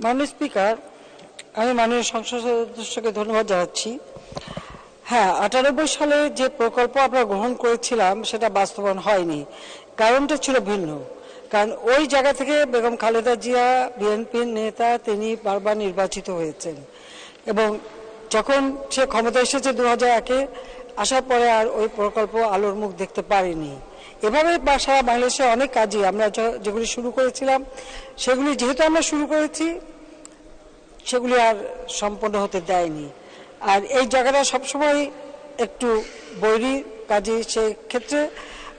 মাননীয় স্পিকার, আমি মাননীয় সংসদ সদস্যকে ধন্যবাদ জানাচ্ছি। হ্যাঁ আটানব্বই সালে যে প্রকল্প আমরা গ্রহণ করেছিলাম, সেটা বাস্তবায়ন হয়নি। কারণটা ছিল ভিন্ন। কারণ ওই জায়গা থেকে বেগম খালেদা জিয়া, বিএনপির নেতা, তিনি বারবার নির্বাচিত হয়েছেন। এবং যখন সে ক্ষমতা এসেছে দু হাজার একে, আসার পরে আর ওই প্রকল্প আলোর মুখ দেখতে পারেনি। এভাবে সারা বাংলাদেশে অনেক কাজই আমরা যেগুলি শুরু করেছিলাম, সেগুলি যেহেতু আমরা শুরু করেছি, সেগুলি আর সম্পন্ন হতে দেয়নি। আর এই জায়গাটা সবসময় একটু বৈরী কাজে সেক্ষেত্রে।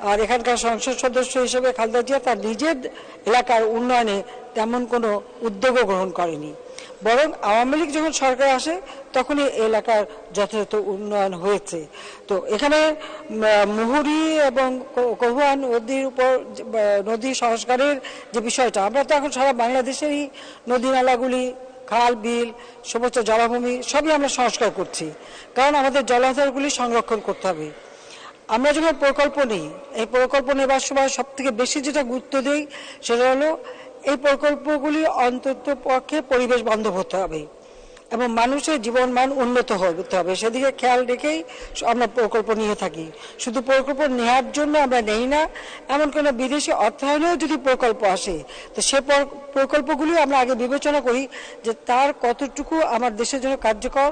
আর এখানকার সংসদ সদস্য হিসেবে খালেদা জিয়া তার নিজের এলাকার উন্নয়নে তেমন কোনো উদ্যোগও গ্রহণ করেনি। বরং আওয়ামী লীগ যখন সরকার আসে, তখনই এলাকার যথাযথ উন্নয়ন হয়েছে। তো এখানে মুহুরী এবং কহুয়া নদীর উপর নদী সংস্কারের যে বিষয়টা, আমরা তো এখন সারা বাংলাদেশেরই নদী নালাগুলি, খাল, বিল, সমস্ত জলাভূমি, সবই আমরা সংস্কার করছি। কারণ আমাদের জলাধারগুলি সংরক্ষণ করতে হবে। আমরা যখন প্রকল্প নিই, এই প্রকল্প নেবার সময় সবথেকে বেশি যেটা গুরুত্ব দিই, সেটা হলো এই প্রকল্পগুলি অন্তত পক্ষে পরিবেশ বান্ধব হতে হবে এবং মানুষের জীবন মান উন্নত হতে হবে। সেদিকে খেয়াল রেখেই আমরা প্রকল্প নিয়ে থাকি। শুধু প্রকল্প নেওয়ার জন্য আমরা নেই না, এমন কোনো বিদেশি অর্থায়নেও যদি প্রকল্প আসে, তো সে প্র- প্রকল্পগুলি আমরা আগে বিবেচনা করি যে তার কতটুকু আমার দেশের জন্য কার্যকর,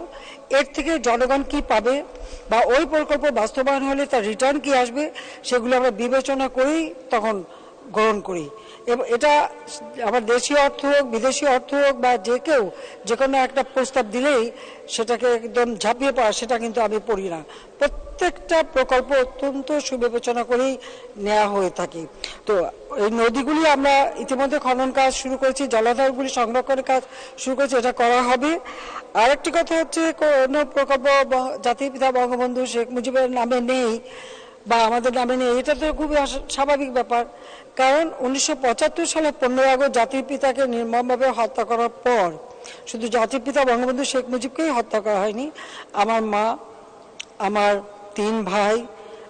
এর থেকে জনগণ কি পাবে বা ওই প্রকল্প বাস্তবায়ন হলে তার রিটার্ন কি আসবে, সেগুলো আমরা বিবেচনা করেই তখন গ্রহণ করি। এবং এটা আমার দেশীয় অর্থ হোক, বিদেশি অর্থ হোক বা যে কেউ, যে কোনো একটা প্রস্তাব দিলেই সেটাকে একদম ঝাঁপিয়ে পড়া, সেটা কিন্তু আমি পড়ি না। প্রত্যেকটা প্রকল্প অত্যন্ত সুবিবেচনা করেই নেওয়া হয়ে থাকে। তো এই নদীগুলি আমরা ইতিমধ্যে খনন কাজ শুরু করেছি, জলাধারগুলি সংরক্ষণের কাজ শুরু করেছি, এটা করা হবে। আরেকটি কথা হচ্ছে, কোনো প্রকল্প জাতির পিতা বঙ্গবন্ধু শেখ মুজিবের নামে নেই। বা আমাদের নামে নেই, এটা তো খুবই স্বাভাবিক ব্যাপার। কারণ উনিশশো পঁচাত্তর সালে পনেরোই আগস্ট জাতির পিতাকে নির্মমভাবে হত্যা করার পর, শুধু জাতির পিতা বঙ্গবন্ধু শেখ মুজিবকেই হত্যা করা হয়নি, আমার মা, আমার তিন ভাই,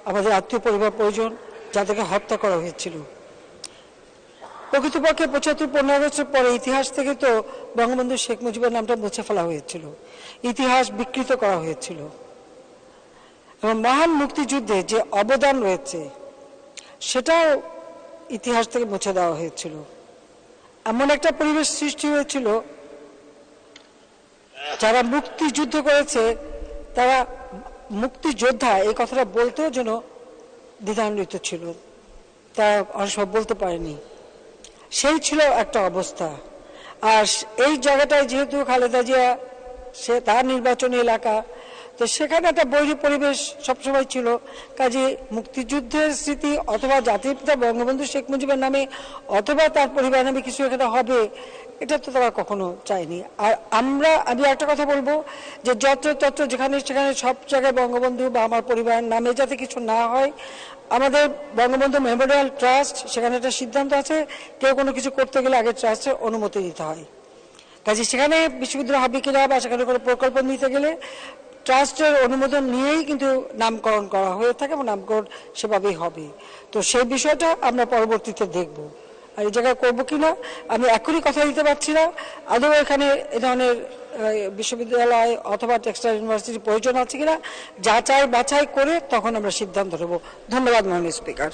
আমাদের আত্মীয় পরিবার পরিজন, যাদেরকে হত্যা করা হয়েছিল। প্রকৃতপক্ষে পঁচাত্তর পনেরো বছর পরে ইতিহাস থেকে তো বঙ্গবন্ধু শেখ মুজিবের নামটা মুছে ফেলা হয়েছিল। ইতিহাস বিকৃত করা হয়েছিল। এবং মহান মুক্তিযুদ্ধে যে অবদান রয়েছে, সেটাও ইতিহাস থেকে মুছে দেওয়া হয়েছিল। এমন একটা পরিবেশ সৃষ্টি হয়েছিল, যারা মুক্তিযুদ্ধ করেছে, তারা মুক্তিযোদ্ধা, এই কথাটা বলতেও যেন দ্বিধান্বিত ছিল। তা অনেক সময় বলতে পারেনি। সেই ছিল একটা অবস্থা। আর এই জায়গাটায় যেহেতু খালেদা জিয়া, সে তার নির্বাচনী এলাকা তো সেখানে একটা বৈরী পরিবেশ সবসময় ছিল। কাজে মুক্তিযুদ্ধের স্মৃতি অথবা জাতির পিতা বঙ্গবন্ধু শেখ মুজিবের নামে অথবা তার পরিবার নামে কিছু এখানে হবে, এটা তো তারা কখনো চায়নি। আর আমরা, আমি একটা কথা বলব যে যত্র তত্র যেখানে সেখানে সব জায়গায় বঙ্গবন্ধু বা আমার পরিবারের নামে যাতে কিছু না হয়, আমাদের বঙ্গবন্ধু মেমোরিয়াল ট্রাস্ট, সেখানে একটা সিদ্ধান্ত আছে, কেউ কোনো কিছু করতে গেলে আগে ট্রাস্টের অনুমতি দিতে হয়। কাজে সেখানে বিশ্ববিদ্যালয় হবে কিনা বা সেখানে কোনো প্রকল্প নিতে গেলে ট্রাস্টের অনুমোদন নিয়েই কিন্তু নামকরণ করা হয়ে থাকে এবং নামকরণ সেভাবেই হবে। তো সেই বিষয়টা আমরা পরবর্তীতে দেখব। আর এই জায়গায় করব কিনা আমি এখনই কথা দিতে পারছি না। আদৌ এখানে এ ধরনের বিশ্ববিদ্যালয় অথবা টেক্সটাইল ইউনিভার্সিটির প্রয়োজন আছে কিনা যাচাই বাছাই করে তখন আমরা সিদ্ধান্ত নেব। ধন্যবাদ, মাননীয় স্পিকার।